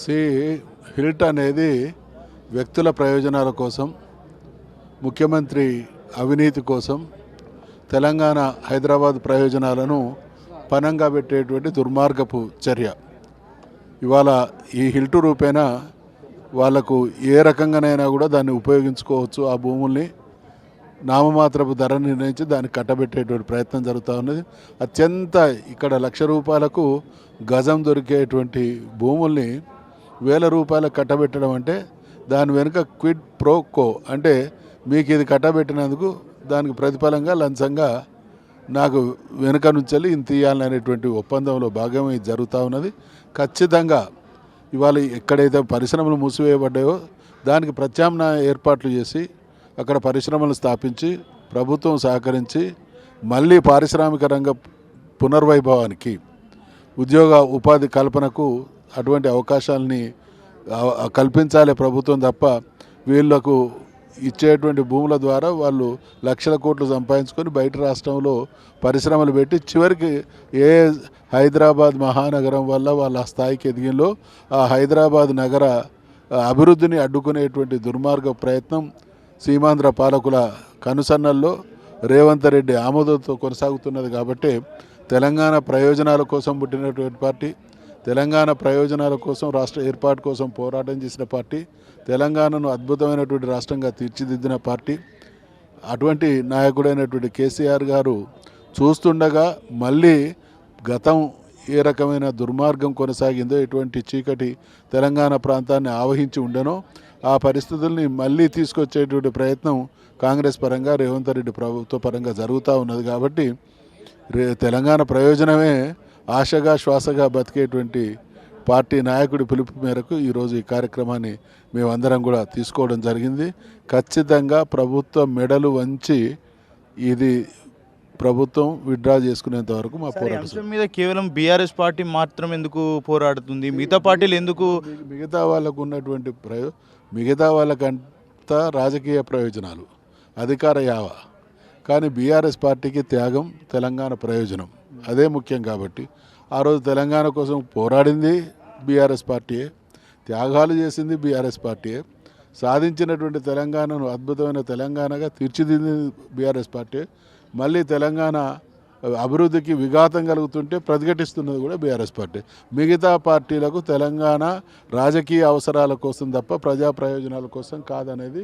C HILT అనేది వ్యక్తుల ప్రయోజనాల కోసం ముఖ్యమంత్రి అవినీతి కోసం తెలంగాణ హైదరాబాద్ ప్రయోజనాలను పనంగా పెట్టేటువంటి దుర్మార్గపు చర్య. ఇవాళ ఈ హిల్టు రూపేణా వాళ్ళకు ఏ రకంగానైనా కూడా దాన్ని ఉపయోగించుకోవచ్చు ఆ భూముల్ని. నామమాత్రపు ధర నిర్ణయించి దాన్ని కట్టబెట్టేటువంటి ప్రయత్నం జరుగుతూ ఉన్నది. అత్యంత ఇక్కడ లక్ష రూపాయలకు గజం దొరికేటువంటి భూముల్ని వేల రూపాయలు కట్టబెట్టడం అంటే దాని వెనుక క్విడ్ ప్రోకో అంటే మీకు ఇది కట్టబెట్టినందుకు దానికి ప్రతిఫలంగా లంచంగా నాకు వెనుక నుంచి ఇంత తీయాలనేటువంటి ఒప్పందంలో భాగం ఇది జరుగుతూ ఉన్నది. ఖచ్చితంగా ఇవాళ ఎక్కడైతే పరిశ్రమలు మూసివేయబడ్డాయో దానికి ప్రత్యామ్నాయ ఏర్పాట్లు చేసి అక్కడ పరిశ్రమలు స్థాపించి ప్రభుత్వం సహకరించి మళ్ళీ పారిశ్రామిక రంగ పునర్వైభవానికి ఉద్యోగ ఉపాధి కల్పనకు అటువంటి అవకాశాలని కల్పించాలి ప్రభుత్వం తప్ప వీళ్ళకు ఇచ్చేటువంటి భూముల ద్వారా వాళ్ళు లక్షల కోట్లు సంపాదించుకొని బయట రాష్ట్రంలో పరిశ్రమలు పెట్టి చివరికి ఏ హైదరాబాద్ మహానగరం వల్ల వాళ్ళ స్థాయికి ఎదిగిందో ఆ హైదరాబాద్ నగర అభివృద్ధిని అడ్డుకునేటువంటి దుర్మార్గ ప్రయత్నం సీమాంధ్ర పాలకుల కనుసన్నల్లో రేవంత్ రెడ్డి ఆమోదంతో కొనసాగుతున్నది కాబట్టి తెలంగాణ ప్రయోజనాల కోసం పుట్టినటువంటి పార్టీ తెలంగాణ ప్రయోజనాల కోసం రాష్ట్ర ఏర్పాటు కోసం పోరాటం చేసిన పార్టీ తెలంగాణను అద్భుతమైనటువంటి రాష్ట్రంగా తీర్చిదిద్దిన పార్టీ. అటువంటి నాయకుడైనటువంటి కేసీఆర్ గారు చూస్తుండగా మళ్ళీ గతం ఏ రకమైన దుర్మార్గం కొనసాగిందో ఎటువంటి చీకటి తెలంగాణ ప్రాంతాన్ని ఆవహించి ఉండనో ఆ పరిస్థితుల్ని మళ్ళీ తీసుకొచ్చేటువంటి ప్రయత్నం కాంగ్రెస్ పరంగా రేవంత్ రెడ్డి ప్రభుత్వ పరంగా జరుగుతూ ఉన్నది కాబట్టి రే తెలంగాణ ప్రయోజనమే ఆశగా శ్వాసగా బతికేటువంటి పార్టీ నాయకుడి పిలుపు మేరకు ఈరోజు ఈ కార్యక్రమాన్ని మేమందరం కూడా తీసుకోవడం జరిగింది. ఖచ్చితంగా ప్రభుత్వం మెడలు వంచి ఇది ప్రభుత్వం విత్డ్రా చేసుకునేంత వరకు మా పోరాటం మీద కేవలం బీఆర్ఎస్ పార్టీ మాత్రం ఎందుకు పోరాడుతుంది? మిగతా పార్టీలు ఎందుకు మిగ- మిగతా వాళ్ళకు ఉన్నటువంటి ప్రయో మిగతా వాళ్ళకంతా రాజకీయ ప్రయోజనాలు అధికార యావ. కానీ బీఆర్ఎస్ పార్టీకి త్యాగం తెలంగాణ ప్రయోజనం. అదే ముఖ్యం కాబట్టి ఆ రోజు తెలంగాణ కోసం పోరాడింది బీఆర్ఎస్ పార్టీయే త్యాగాలు చేసింది బీఆర్ఎస్ పార్టీయే. సాధించినటువంటి తెలంగాణను అద్భుతమైన తెలంగాణగా తీర్చిదిద్దింది బీఆర్ఎస్ పార్టీ మళ్ళీ తెలంగాణ అభివృద్ధికి విఘాతం కలుగుతుంటే ప్రతిఘటిస్తున్నది కూడా బీఆర్ఎస్ పార్టీ. మిగతా పార్టీలకు తెలంగాణ రాజకీయ అవసరాల కోసం తప్ప ప్రజా ప్రయోజనాల కోసం కాదనేది